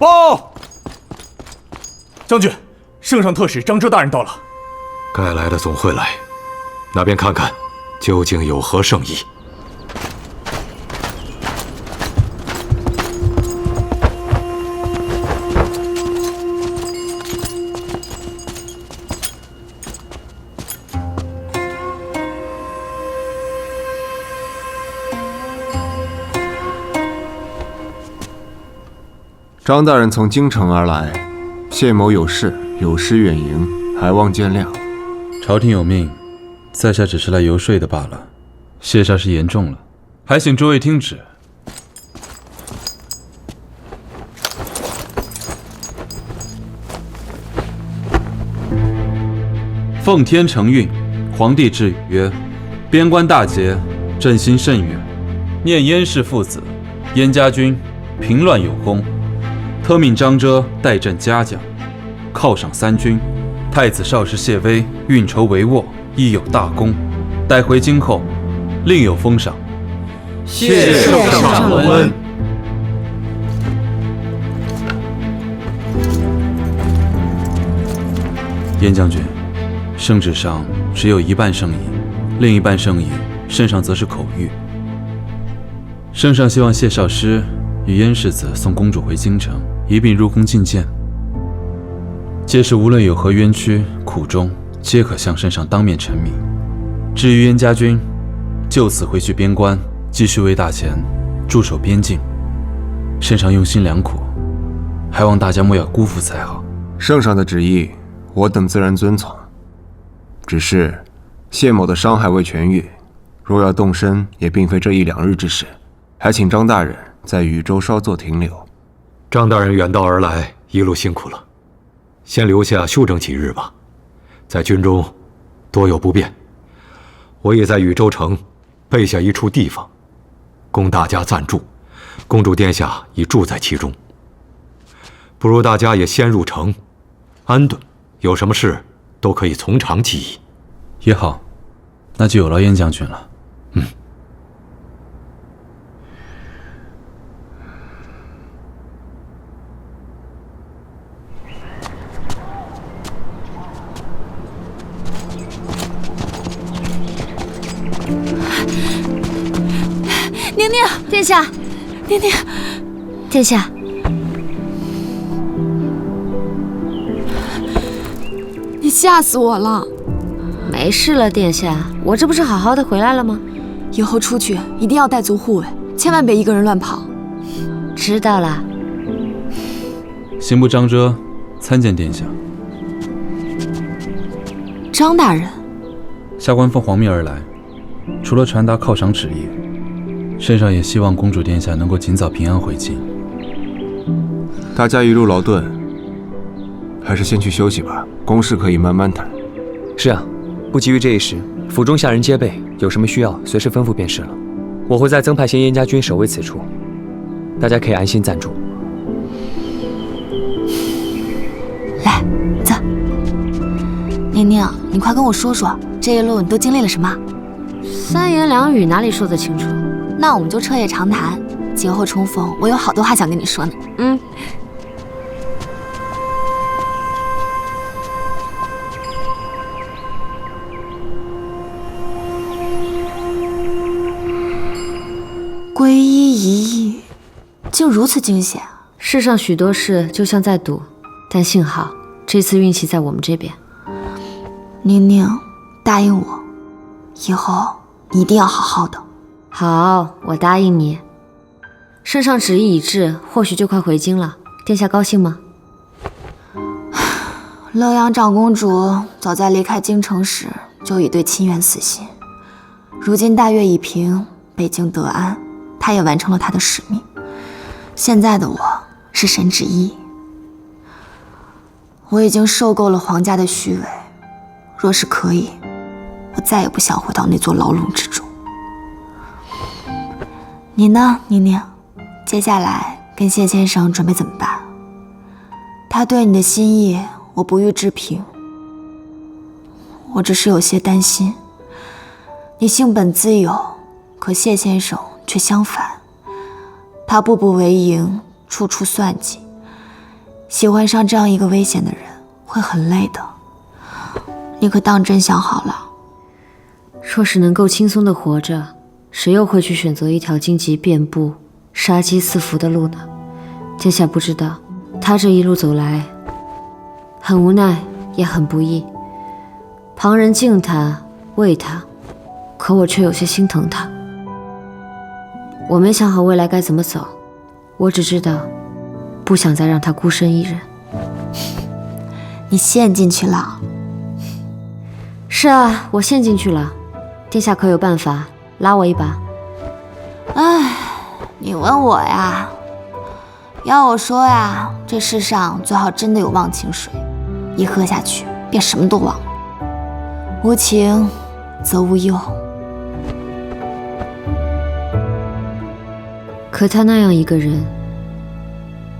报，将军，圣上特使张遮大人到了。该来的总会来，那边看看，究竟有何圣意。张大人从京城而来，谢某有事，有失远迎，还望见谅。朝廷有命，在下只是来游说的罢了。谢煞是言重了，还请诸位听旨。奉天承运，皇帝旨语曰：边关大捷，朕心甚悦。念燕氏父子，燕家军平乱有功。特命张遮代朕嘉奖，犒赏三军。太子少师谢威运筹帷幄，亦有大功。待回京后，另有封赏。谢圣上隆恩。燕将军，圣旨上只有一半圣意，另一半圣意，圣上则是口谕。圣上希望谢少师与燕世子送公主回京城。一并入宫觐见，届时无论有何冤屈苦衷，皆可向圣上当面陈明。至于燕家军，就此回去边关，继续为大前驻守边境。圣上用心良苦，还望大家莫要辜负才好。圣上的旨意，我等自然遵从。只是谢某的伤还未痊愈，若要动身，也并非这一两日之事，还请张大人在禹州稍作停留。张大人远道而来，一路辛苦了，先留下休整几日吧。在军中多有不便，我也在禹州城备下一处地方，供大家暂住。公主殿下已住在其中，不如大家也先入城安顿，有什么事都可以从长计议。也好，那就有劳燕将军了。宁宁，殿下，宁宁，殿下，你吓死我了！没事了，殿下，我这不是好好的回来了吗？以后出去一定要带足护卫，千万别一个人乱跑。知道了。刑部张遮参见殿下。张大人，下官奉皇命而来，除了传达犒赏旨意。圣上也希望公主殿下能够尽早平安回京。大家一路劳顿，还是先去休息吧。公事可以慢慢谈。是啊，不急于这一时。府中下人皆备，有什么需要随时吩咐便是了。我会再增派些燕家军守卫此处，大家可以安心暂住。来，走。宁宁，你快跟我说说，这一路你都经历了什么？三言两语哪里说得清楚？那我们就彻夜长谈，劫后重逢，我有好多话想跟你说呢。嗯。皈依一役，竟如此惊险。世上许多事就像在赌，但幸好这次运气在我们这边。宁宁，答应我，以后你一定要好好的。好，我答应你。圣上旨意已至，或许就快回京了。殿下高兴吗？乐阳长公主早在离开京城时就已对亲缘死心，如今大越已平，北京得安，她也完成了她的使命。现在的我是神旨意，我已经受够了皇家的虚伪。若是可以，我再也不想回到那座牢笼之中。你呢，宁宁？接下来跟谢先生准备怎么办？他对你的心意，我不予置评。我只是有些担心。你性本自由，可谢先生却相反。他步步为营，处处算计，喜欢上这样一个危险的人会很累的，你可当真想好了？若是能够轻松的活着，谁又会去选择一条荆棘遍布、杀机四伏的路呢？殿下不知道，他这一路走来，很无奈，也很不易。旁人敬他、畏他，可我却有些心疼他。我没想好未来该怎么走，我只知道，不想再让他孤身一人。你陷进去了。是啊，我陷进去了。殿下可有办法拉我一把？哎，你问我呀？要我说呀，这世上最好真的有忘情水，一喝下去便什么都忘了。无情则无忧。可他那样一个人。